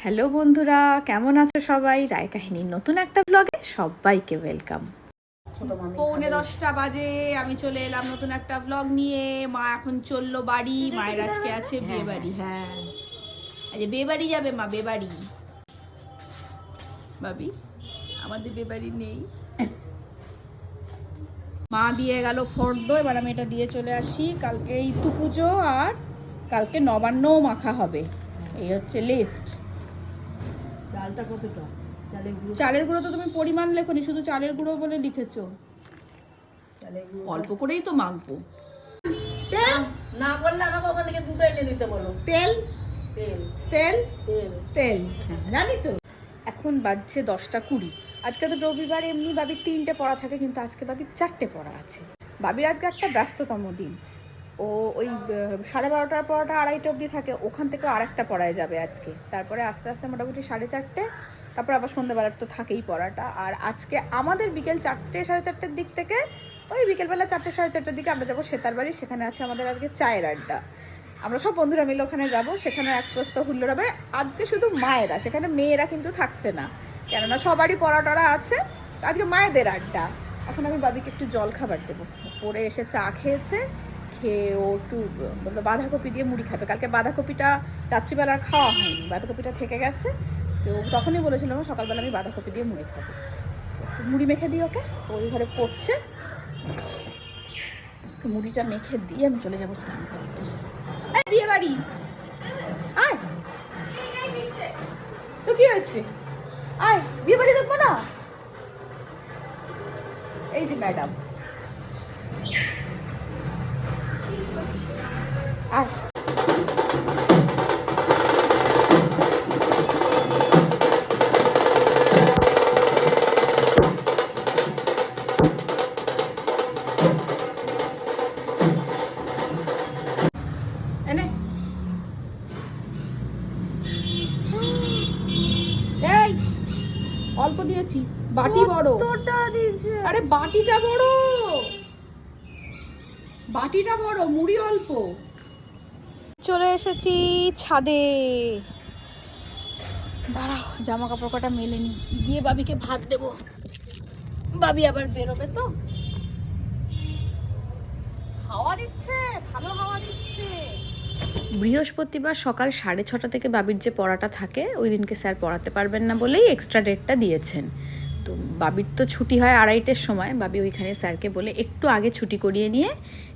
Hello বন্ধুরা কেমন আছো সবাই? রায় কাহিনীর নতুন একটা ব্লগে সবাইকে ওয়েলকাম পৌনে দশটা বাজে আমি চলে এলাম নতুন একটা ব্লগ নিয়ে। মা এখন চলল বাড়ি মায়ের আজকে আছে বিয়ে বাড়ি হ্যাঁ। আজ বিয়ে বাড়ি যাবে মা বিয়ে বাড়ি। ভাবি আমাদের বিয়ে বাড়ি নেই। মা দিয়ে গেল ফর্দ এবার আমি এটা দিয়ে চলে আসি। কালকে ইতু পুজো আর কালকে নবান্নও মাখা হবে। এই হচ্ছে লিস্ট চালটা কতটা? চালের গুঁড়ো চালের গুঁড়ো তো তুমি পরিমাণ লেখনি শুধু চালের গুঁড়ো বলে লিখেছো। চালের গুঁড়ো অল্প করেই তো মাখবো। না বললে আমাকে ওখান থেকে দুটো এনে দিতে বলো। তেল? তেল। তেল? তেল। তেল। জানি তো। এখন বাজছে দশটা কুড়ি। আজকে তো রবিবার এমনি বাবির তিনটে পড়া থাকে কিন্তু আজকে বাবির চারটে পড়া আছে। বাবির আজকে একটা ব্যস্ততম দিন। ও ওই সাড়ে বারোটার পড়াটা আড়াইটা অবধি থাকে, ওখান থেকে আরেকটা পড়ায় যাবে আজকে। তারপরে আস্তে আস্তে মোটামুটি সাড়ে চারটে, তারপর আবার সন্ধ্যেবেলার তো থাকেই পড়াটা। আর আজকে আমাদের বিকেল চারটে, সাড়ে চারটের দিক থেকে, ওই বিকেলবেলা চারটে, সাড়ে চারটের দিকে আমরা যাব সেতার বাড়ি সেখানে আছে আমাদের আজকে চায়ের আড্ডা। আমরা সব বন্ধুরা মিলে ওখানে যাব, সেখানে এক প্রস্ত হুল্লোড় হবে। আজকে শুধু মায়েরা, সেখানে মেয়েরা কিন্তু থাকছে না। কেননা সবারই পড়া টরা আছে। আজকে মায়েদের আড্ডা। এখন আমি বাবিকে একটু জল খাবার দেবো পরে এসে চা খেয়েছে। খেয়ে ও একটু বলল বাঁধাকপি দিয়ে মুড়ি খাবে। কালকে বাঁধাকপিটা রাত্রিবেলা খাওয়া হয়নি। বাঁধাকপিটা থেকে গেছে। তো তখনই বলেছিল "মা, সকালবেলা আমি বাঁধাকপি দিয়ে মুড়ি খাব। মুড়ি মেখে দিই ওকে। ওই ঘরে পড়ছে। মুড়িটা মেখে দিয়ে আমি চলে যাব স্নান করতে। বিয়ে বাড়ি! তো কি হয়েছে? আয় বিয়ে বাড়ি দেখব না? এই যে ম্যাডাম। বাটিটা বড় মুড়ি অল্প। চলে এসেছি ছাদে। দাঁড়াও জামা কাপড় কটা মেলেনি গিয়ে বাবিকে ভাত দেবো। বাবি আবার বেরোবে তো। হাওয়া দিচ্ছে ভালো হাওয়া দিচ্ছে। বৃহস্পতিবার সকাল সাড়ে ছটা থেকে বাবির যে পড়াটা থাকে ওই দিনকে স্যার পড়াতে পারবেন না বলেই এক্সট্রা ডেটটা দিয়েছেন। তো বাবির তো ছুটি হয় আড়াইটের সময়। বাবি ওইখানে স্যারকে বলে একটু আগে ছুটি করিয়ে নিয়ে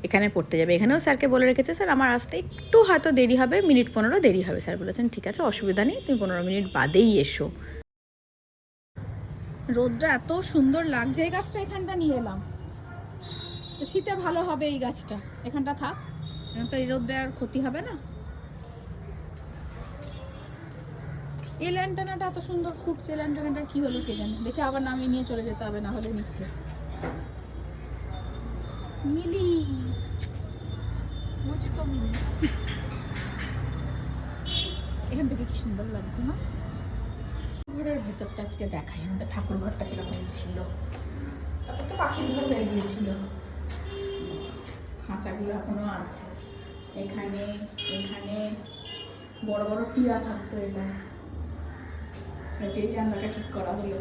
এখানে পড়তে যাবে। এখানেও স্যারকে বলে রেখেছে, স্যার, আমার আসতে একটু হয়তো দেরি হবে, মিনিট পনেরো দেরি হবে। স্যার বলেছেন, ঠিক আছে, অসুবিধা নেই, তুমি পনেরো মিনিট বাদেই এসো। রোদটা এত সুন্দর লাগছে, এই গাছটা এখানটা নিয়ে এলাম। তো শীতে ভালো হবে এই গাছটা। এখানটা থাক তো এই রোদ্রে আর ক্ষতি হবে না। এই ল্যান্টানাটা এত সুন্দর ফুটছে ল্যান্টানাটার কি হলো কে জানে? দেখে আবার নামিয়ে নিয়ে চলে যেতে হবে, না হলে নিচ্ছে। মিলি, মুচকো মিলি। এখান থেকে কি সুন্দর লাগছে, না? ঘরের ভেতরটা আজকে দেখাই, আমাদের ঠাকুর ঘরটা কীরকম ছিল। তারপর তো পাখির ঘর হয়ে খাঁচাগুলো এখনও আছে। এখানে এখানে বড় বড় টিয়া থাকতো এটা। যে জানলাটা ঠিক করা হলো।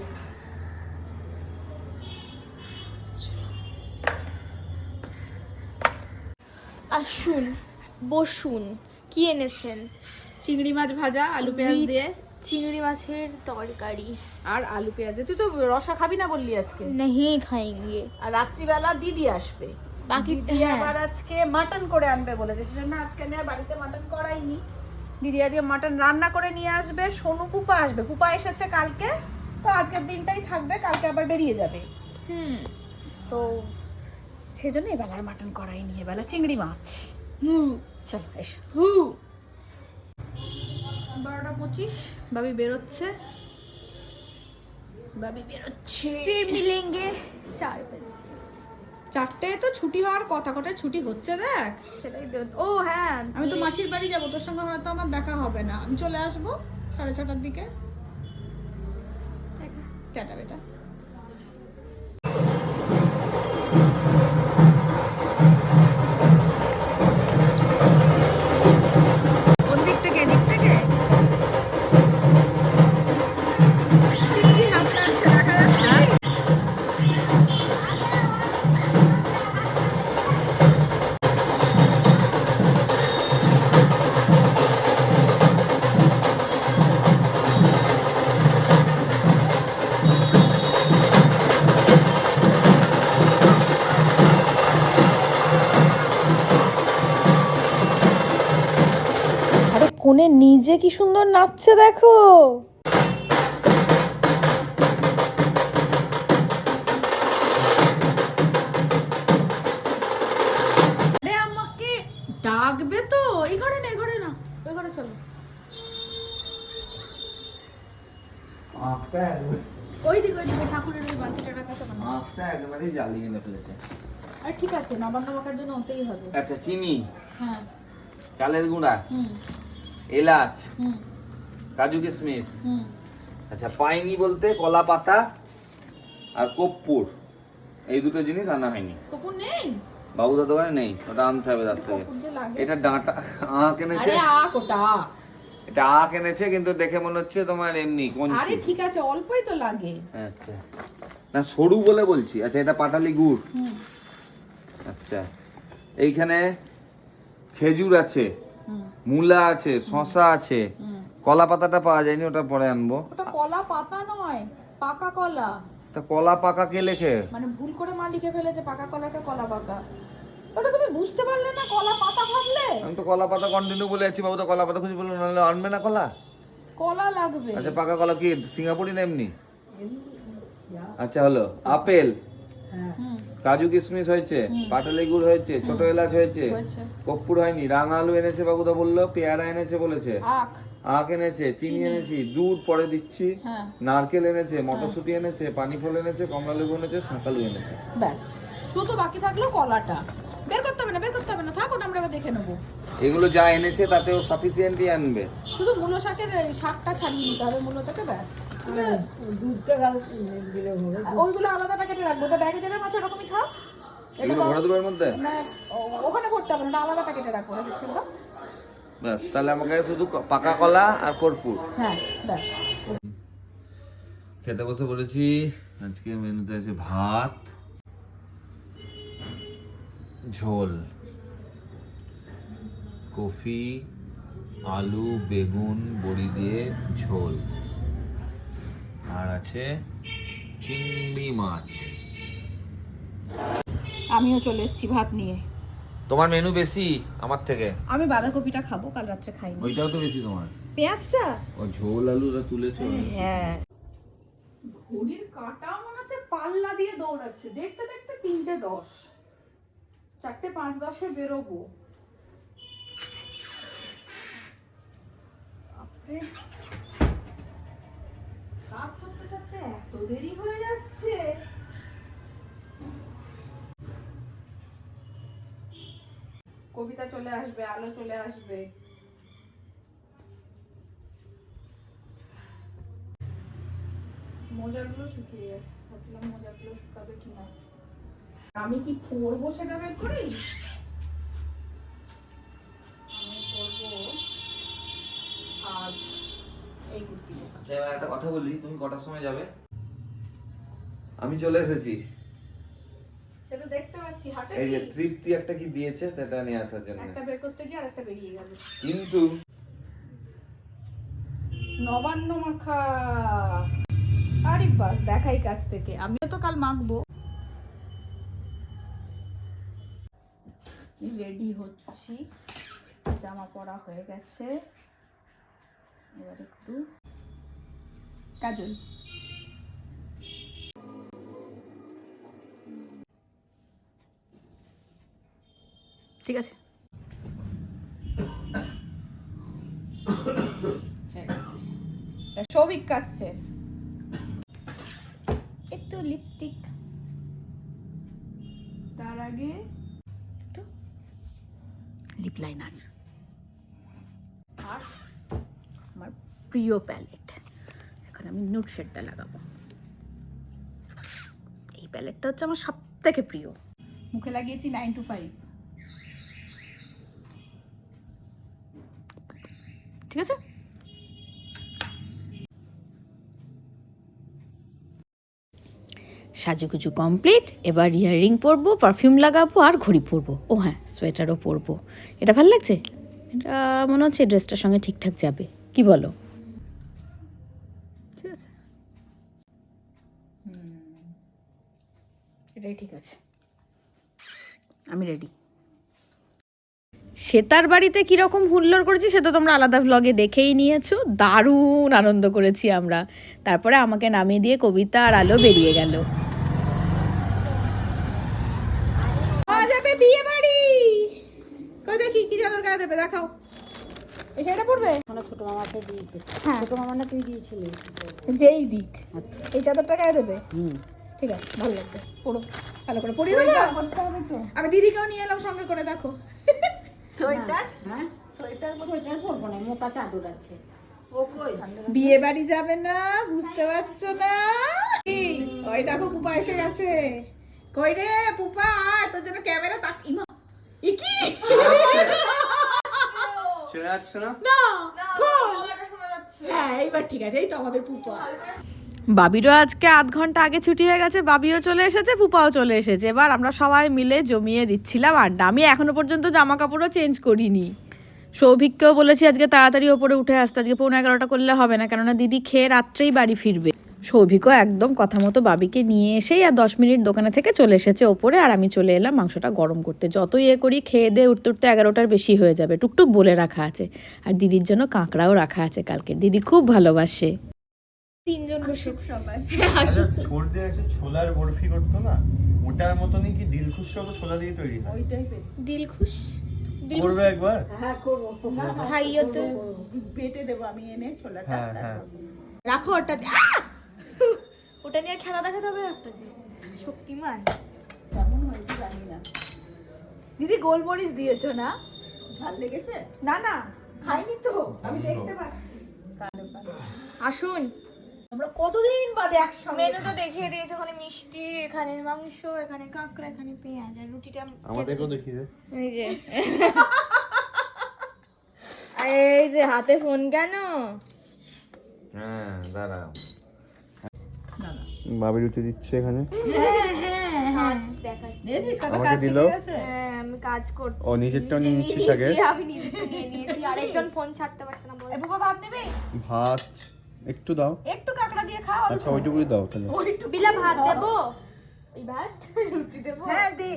আসুন বসুন কি এনেছেন? চিংড়ি মাছ ভাজা আলু পেঁয়াজ দিয়ে। চিংড়ি মাছের তরকারি। আর আলু পেঁয়াজ তুই তো রসা খাবি না বললি আজকে? নাহি খাইঙ্গে আর রাত্রিবেলা দিদি আসবে। বাকি হ্যাঁ। আবার আজকে মাটন করে আনবে বলেছে। সেজন্য আজকে আমি আর বাড়িতে মাটন করাইনি। দিদি আজকে মাটন রান্না করে নিয়ে আসবে সোনু পুপা আসবে। পুপা এসেছে কালকে তো আজকের দিনটাই থাকবে কালকে আবার বেরিয়ে যাবে। হুম। তো সেজন্য এবেলার মাটন করাইনি এবেলা চিংড়ি মাছ। হুম চলো এসো। হুম বারোটা পঁচিশ বাবি বেরোচ্ছে। বাবি বেরোচ্ছে। ফির মিলেঙ্গে চার বাজে চারটে তো ছুটি হওয়ার কথা কটা ছুটি হচ্ছে দেখ। সেটাই ও হ্যাঁ আমি তো মাসির বাড়ি যাব তোর সঙ্গে হয়তো আমার দেখা হবে না। আমি চলে আসব সাড়ে ছটার দিকে। টাটা বেটা। ফোনে নিজে কি সুন্দর নাচছে দেখো। আরে আমাকে ডাকবে তো এই ঘরে না এই ঘরে না ওই ঘরে চলো। একবার। ওই দিকে ওই দিকে ঠাকুরের ওই বাতিটা রাখা তো না একেবারেই জ্বালিয়ে এনে ফেলেছে। আর ঠিক আছে নবান্ন মাখার জন্য হতেই হবে। আচ্ছা চিনি। হ্যাঁ। চালের গুঁড়া। হুম। এলাচ কাজু কিশমিশ আচ্ছা পাইনি বলতে কলা পাতা আর কর্পূর এই দুটো জিনিস আনা হয়নি। কপুর নেই? বাবুদা দোকানে নেই। ওটা আনতে হবে রাস্তা থেকে এটা ডাঁটা আঁক এনেছে? আ এটা আঁক এনেছে কিন্তু দেখে মনে হচ্ছে তোমার এমনি আরে ঠিক আছে অল্পই তো লাগে। আচ্ছা। না সরু বলে বলছি। আচ্ছা এটা পাটালি গুড়। আচ্ছা। এইখানে খেজুর আছে। মূলা আছে শশা আছে। কলা পাতাটা পাওয়া যায়নি ওটা পরে আনব। ওটা কলা পাতা নয় পাকা কলা। তা কলা পাকা কে লেখে? মানে ভুল করে মা লিখে ফেলেছে পাকা কলাটা কলা পাকা। ওটা তুমি বুঝতে পারলে না কলা পাতা ভাবলে? আমি তো কলা পাতা কন্টিনিউ বলে যাচ্ছি বাবু তো কলা পাতা খুঁজে বলল নাহলে আনবে না কলা? কলা লাগবে। আচ্ছা পাকা কলা কি সিঙ্গাপুরি না এমনি? আচ্ছা হলো আপেল। কাজু কিশমিশ হয়েছে পাটালি গুড় হয়েছে ছোট এলাচ হয়েছে কর্পূর হয়নি রাঙা আলু এনেছে বাবুদা বলল পেয়ারা এনেছে বলেছে আখ। এনেছে চিনি এনেছি দুধ পরে দিচ্ছি হ্যাঁ। নারকেল এনেছে মটরশুঁটি এনেছে পানি ফল এনেছে কমলা লেবু এনেছে শাঁকালু এনেছে। ব্যাস। শুধু বাকি থাকল কলাটা। বের করতে হবে না বের করতে হবে না থাক ওটা আমরা এবার দেখে নেব। এগুলো যা এনেছে তাতেও সাফিসিয়েন্টই আনবে। শুধু মূলো শাকের শাকটা ছাড়িয়ে নিতে হবে মূলো ব্যাস। দুধটা গাল দিলে হবে ওইগুলো আলাদা প্যাকেটে রাখব। ওটা ব্যাগে যেটা মাছ ওরকমই থাক। এগুলো ভরে দেবো এর মধ্যে? না ওখানে করতে হবে না আলাদা প্যাকেটে রাখব ওটা ছেড়ে দাও ব্যাস তাহলে আমাকে শুধু পাকা কলা আর কর্পূর। হ্যাঁ ব্যাস। খেতে বসে বলেছি আজকে মেনুতে আছে ভাত ঝোল কফি আলু বেগুন বড়ি দিয়ে ঝোল। আর আছে চিংড়ি মাছ। আমিও চলে এসেছি ভাত নিয়ে। তোমার মেনু বেশি আমার থেকে? আমি বাঁধাকপিটা খাব কাল রাত্রে খাইনি। ওইটাও তো বেশি তোমার? পেঁয়াজটা? ও ঝোল আলুটা তুলেছো? হ্যাঁ। ঘড়ির কাঁটা মনে হচ্ছে পাল্লা দিয়ে দৌড়াচ্ছে। দেখতে দেখতে তিনটে দশ। চারটে পাঁচ দশে বেরোবো। বাপরে। কাজ সারতে সারতে এত দেরি হয়ে যাচ্ছে। কবিতা চলে আসবে, আলো চলে আসবে। মোজাগুলো শুকিয়ে গেছে। ভাবছিলাম মোজাগুলো শুকাবে কিনা। আমি কি পরবো সেটা বের করি? আচ্ছা এবার একটা কথা বলি তুমি কটার সময় যাবে? আমি চলে এসেছি। সেটা দেখতে পাচ্ছি হাতে এই যে তৃপ্তি একটা কি দিয়েছে সেটা নিয়ে আসার জন্য। একটা বের করতে গিয়ে আর একটা বেরিয়ে গেল। কিন্তু নবান্ন মাখা। আরে বাস দেখাই কাছ থেকে। আমিও তো কাল মাখবো। রেডি হচ্ছি? জামা পরা হয়ে গেছে। এবার একটু কাজল। ঠিক আছে। সৌভিক কাশছে। একটু লিপস্টিক তার আগে একটু লিপ লাইনার আর আমার প্রিয় প্যালেট এখন আমি নুট শেডটা লাগাবো। এই প্যালেটটা হচ্ছে আমার সব থেকে প্রিয়। মুখে লাগিয়েছি নাইন টু ফাইভ ঠিক আছে? সাজুগুজু কমপ্লিট এবার ইয়াররিং পরবো পারফিউম লাগাবো আর ঘড়ি পরবো। ও হ্যাঁ সোয়েটারও পরবো। এটা ভালো লাগছে? এটা মনে হচ্ছে ড্রেসটার সঙ্গে ঠিকঠাক যাবে। কি বলো? ঠিক আছে। আমি রেডি সে তার বাড়িতে কীরকম হুল্লোড় করেছি সে তো তোমরা আলাদা ভ্লগে দেখেই নিয়েছো। দারুণ আনন্দ করেছি আমরা। তারপরে আমাকে নামিয়ে দিয়ে কবিতা আর আলো বেরিয়ে গেল। বিয়ে বাড়ি। কই দেখি কি চাদর গায়ে দেবে? দেখাও। এই শাড়িটা পরবে? ওখানে ছোট মামাকে দিয়ে হ্যাঁ। ছোট মামা না তুই দিয়েছিলি। যেই দিক। আচ্ছা। এই চাদরটা গায়ে দেবে? হুম। ঠিক আছে ভালো লাগবে। পড়ো। ভালো করে পড়িয়ে দেবো? আমি দিদিকেও নিয়ে এলাম সঙ্গে করে দেখো। সোয়েটার? হ্যাঁ? সোয়েটার সোয়েটার পরবো না মোটা চাদর আছে। বিয়ে বাড়ি যাবে না বুঝতে পারছ না? ওই দেখো পুপা এসে গেছে। কই রে পুপা তোর জন্য ক্যামেরা তাক ইমা কি? যাচ্ছে না? না হ্যাঁ এইবার ঠিক আছে এই তো আমাদের পুপা। বাবিরও আজকে আধ ঘণ্টা আগে ছুটি হয়ে গেছে, বাবিও চলে এসেছে, ফুপাও চলে এসেছে। এবার আমরা সবাই মিলে জমিয়ে দিচ্ছিলাম আড্ডা। আমি এখনও পর্যন্ত জামা কাপড়ও চেঞ্জ করিনি। সৌভিককেও বলেছি আজকে তাড়াতাড়ি ওপরে উঠে আসতে, আজকে পৌনে এগারোটা করলে হবে না, কেননা দিদি খেয়ে রাত্রেই বাড়ি ফিরবে। সৌভিকও একদম কথা মতো বাবিকে নিয়ে এসেই আর দশ মিনিট দোকানে থেকে চলে এসেছে ওপরে, আর আমি চলে এলাম মাংসটা গরম করতে। যত ইয়ে করি, খেয়ে দিয়ে উঠতে উঠতে এগারোটার বেশি হয়ে যাবে। টুকটুক বলে রাখা আছে। আর দিদির জন্য কাঁকড়াও রাখা আছে কালকে। দিদি খুব ভালোবাসে। তিনজন বসে সবাই। আচ্ছা ছোট দিয়ে এসে ছোলার বরফি করতো না? ওটার মতনই কি দিলখুশটাও ছোলা দিয়ে তৈরি হয়? দিল খুশ? করবে একবার? হ্যাঁ করব। খাইও তো। বেটে দেবো আমি এনে ছোলাটা হ্যাঁ হ্যাঁ। রাখো ওটা ওটা নিয়ে খেলা দেখাতে হবে আপনাকে। শক্তিমান। কেমন হয়েছে জানি না। দিদি গোলমরিচ দিয়েছ না? ঝাল লেগেছে? না না। খাইনি তো। আমি দেখতে পাচ্ছি। আসুন। আমরা কতদিন বাদে একসঙ্গে মেনু তো দেখিয়ে দিয়েছে ওখানে মিষ্টি এখানে মাংস এখানে কাঁকড়া এখানে পেঁয়াজ আর রুটিটা আমাদেরকেও দেখিয়ে দে। এই যে। এই যে হাতে ফোন কেন? হ্যাঁ দাঁড়া। বাবি রুটি দিচ্ছে এখানে। দেখেছিস কত আমাকে কাজ দিল? হ্যাঁ আমি কাজ করছি। ও নিজেরটাও নিয়ে নিচ্ছিস আগে? আমি নিজেরটা নিয়ে নিয়েছি। আরেকজন ফোন ছাড়তে পারছে না বলে। বাবা ভাত নেবে? ভাত একটু দাও। একটু কাঁকড়া দিয়ে খাও আচ্ছা ওইটুকুই দাও তাহলে। ওইটু বিলা ভাত দেবো? এই ভাত রুটি দেবো। হ্যাঁ দে।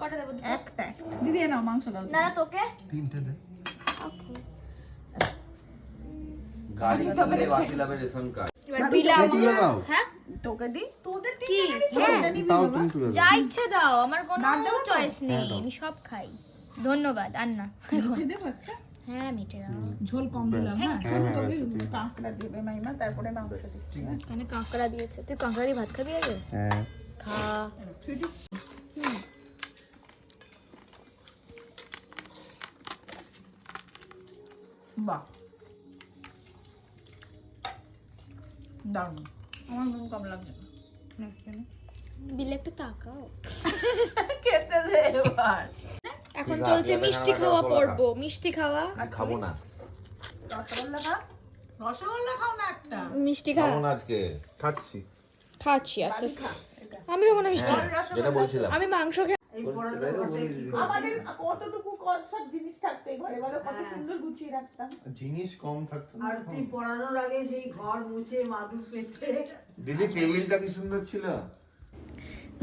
কটা দেবো একটা দিদি নাও মাংস দাও না না তোকে। তিনটে দে। গাড়ি কিনলে বাসিলাবে রেশন কার্ড। হ্যাঁ? তোকে দি? তোদের কি? তাও তুমি তুলে দাও যা ইচ্ছে দাও আমার কোনো চয়েস নেই। আমি সব খাই। ধন্যবাদ আর না দেবো একটা? হ্যাঁ মিটে দাও। ঝোল কম দিলাম হ্যাঁ? হ্যাঁ, হ্যাঁ, আচ্ছা, কাঁকড়া দেবে মাইমা তারপরে মাংস দিচ্ছি এখানে কাঁকড়া দিয়েছে। তুই কাঁকড়া দিয়ে ভাত খাবি আগে? হ্যাঁ। খা। বাহ। দারুণ। আমার নুন কম লাগছে না। বিলে একটু তাকাও। খেতে দে এবার। এখন চলছে মিষ্টি খাওয়া পর্ব মিষ্টি খাওয়া। আর খাব না। রসগোল্লা খা রসগোল্লা খাও না একটা? মিষ্টি না আজকে। খাচ্ছি। খাচ্ছি আস্তে আমি খাব না মিষ্টি। যেটা বলছিলাম। আমি মাংস খেয়ে আমাদের কতটুকু সব জিনিস থাকতো ঘরে বলো? কত সুন্দর গুছিয়ে রাখতাম। জিনিস কম থাকতো আর তুই পড়ানোর আগে সেই ঘর মুছে মাদুর পেতে দিদি টেবিলটা কি সুন্দর ছিল?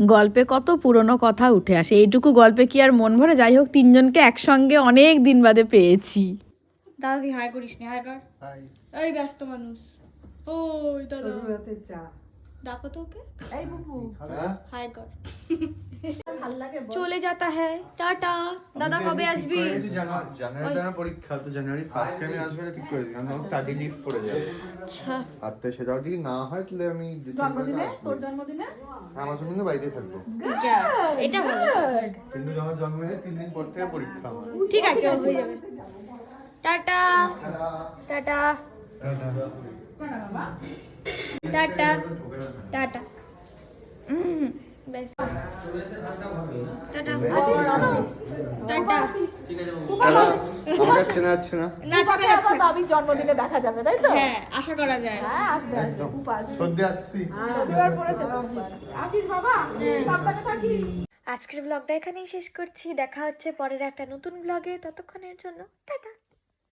গল্পে কত পুরনো কথা উঠে আসে। এইটুকু গল্পে কি আর মন ভরে? যাই হোক তিনজনকে একসঙ্গে অনেক দিন বাদে পেয়েছি। দাদা তুই হাই করিস নি হাই কর। এই ব্যস্ত মানুষ। ওই দাদা। রাতে চা। ডাকো তো ওকে। এই বুবু। হাই কর চলে যাতা হ্যায়। টাটা। দাদা কবে আসবি? জানুয়ারিতে আমার পরীক্ষা তো জানুয়ারি ফার্স্ট টাইমে আসবে না ঠিক করে দিই কারণ স্টাডি লিভ পড়ে যাবে। আচ্ছা। আর তো সেটাও যদি না হয় তাহলে আমি তোর জন্মদিনে? আমার জন্য বাড়িতে থাকব। এটা ভালো। কিন্তু আমার জন্মদিনে তিন দিন পর থেকে পরীক্ষা আমার। ঠিক আছে হয়ে যাবে। Tata. Tata. Tata. Tata tata. জন্মদিনে দেখা যাবে তাই তো? হ্যাঁ আশা করা যায়। হ্যাঁ। আসিস বাবা আজকের ব্লগটা এখানেই শেষ করছি। দেখা হচ্ছে পরের একটা নতুন ব্লগে। ততক্ষণের জন্য টাটা।